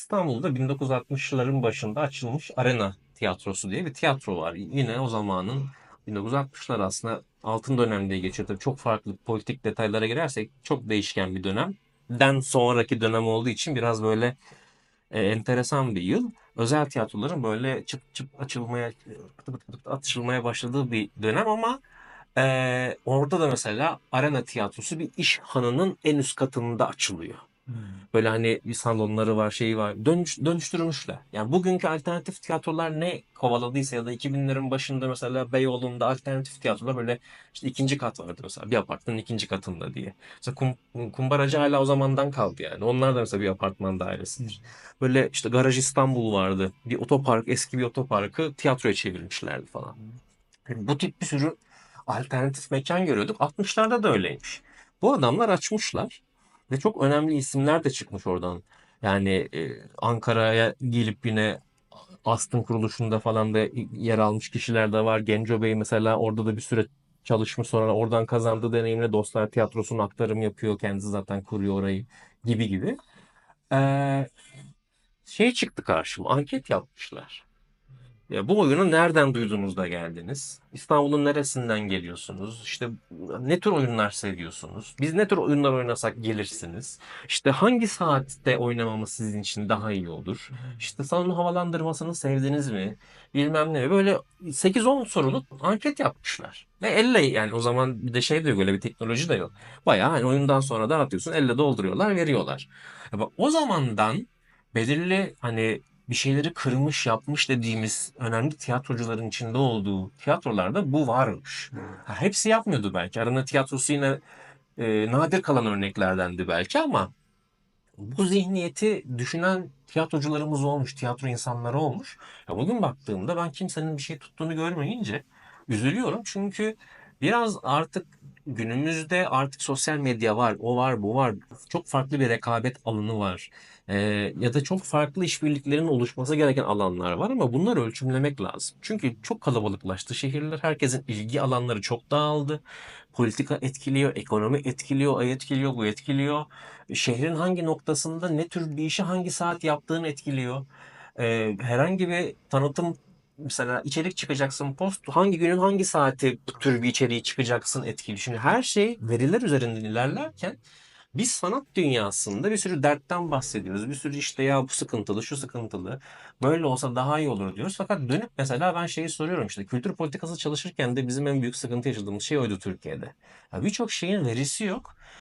İstanbul'da 1960'ların başında açılmış Arena Tiyatrosu diye bir tiyatro var. Yine o zamanın 1960'lar aslında altın dönem geçiyor. Tabii çok farklı politik detaylara girersek çok değişken bir dönemden sonraki dönem olduğu için biraz böyle e, enteresan bir yıl. Özel tiyatroların böyle çıp çıp açılmaya, pıtı pıtı pıtı açılmaya başladığı bir dönem ama e, orada da mesela Arena Tiyatrosu bir iş hanının en üst katında açılıyor. Böyle hani bir salonları var, şeyi var. Dönüş, dönüştürmüşler. Yani bugünkü alternatif tiyatrolar ne kovaladıysa ya da 2000'lerin başında mesela Beyoğlu'nda alternatif tiyatrolar böyle işte ikinci kat vardı mesela. Bir apartmanın ikinci katında diye. Mesela kum, kumbaracı hala o zamandan kaldı yani. Onlar da mesela bir apartman dairesidir. Böyle işte Garaj İstanbul vardı. Bir otopark, eski bir otoparkı tiyatroya çevirmişlerdi falan. Yani bu tip bir sürü alternatif mekan görüyorduk. 60'larda da öyleymiş. Bu adamlar açmışlar. Ve çok önemli isimler de çıkmış oradan. Yani e, Ankara'ya gelip yine Astın kuruluşunda falan da yer almış kişiler de var. Genco Bey mesela orada da bir süre çalışmış sonra oradan kazandığı deneyimle Dostlar Tiyatrosu'nun aktarım yapıyor. Kendisi zaten kuruyor orayı gibi gibi. Ee, şey çıktı karşıma anket yapmışlar. Ya bu oyunu nereden duydunuz da geldiniz? İstanbul'un neresinden geliyorsunuz? İşte ne tür oyunlar seviyorsunuz? Biz ne tür oyunlar oynasak gelirsiniz? İşte hangi saatte oynamamız sizin için daha iyi olur? İşte salon havalandırmasını sevdiniz mi? Bilmem ne. Böyle 8-10 soruluk anket yapmışlar. Ve elle yani o zaman bir de şey de yok öyle bir teknoloji de yok. Bayağı hani oyundan sonra dağıtıyorsun elle dolduruyorlar veriyorlar. Ya bak, o zamandan belirli hani bir şeyleri kırmış yapmış dediğimiz önemli tiyatrocuların içinde olduğu tiyatrolarda bu varmış. Ha, hepsi yapmıyordu belki. Arana tiyatrosu yine e, nadir kalan örneklerdendi belki ama bu zihniyeti düşünen tiyatrocularımız olmuş, tiyatro insanları olmuş. Ya bugün baktığımda ben kimsenin bir şey tuttuğunu görmeyince üzülüyorum. Çünkü biraz artık günümüzde artık sosyal medya var, o var, bu var. Çok farklı bir rekabet alanı var. Ee, ya da çok farklı işbirliklerinin oluşması gereken alanlar var ama bunları ölçümlemek lazım. Çünkü çok kalabalıklaştı şehirler. Herkesin ilgi alanları çok dağıldı. Politika etkiliyor, ekonomi etkiliyor, o etkiliyor, bu etkiliyor. Şehrin hangi noktasında ne tür bir işi hangi saat yaptığını etkiliyor. Ee, herhangi bir tanıtım mesela içerik çıkacaksın post hangi günün hangi saati bu tür bir içeriği çıkacaksın etkili. Şimdi her şey veriler üzerinden ilerlerken biz sanat dünyasında bir sürü dertten bahsediyoruz. Bir sürü işte ya bu sıkıntılı, şu sıkıntılı. Böyle olsa daha iyi olur diyoruz. Fakat dönüp mesela ben şeyi soruyorum işte kültür politikası çalışırken de bizim en büyük sıkıntı yaşadığımız şey oydu Türkiye'de. Birçok şeyin verisi yok.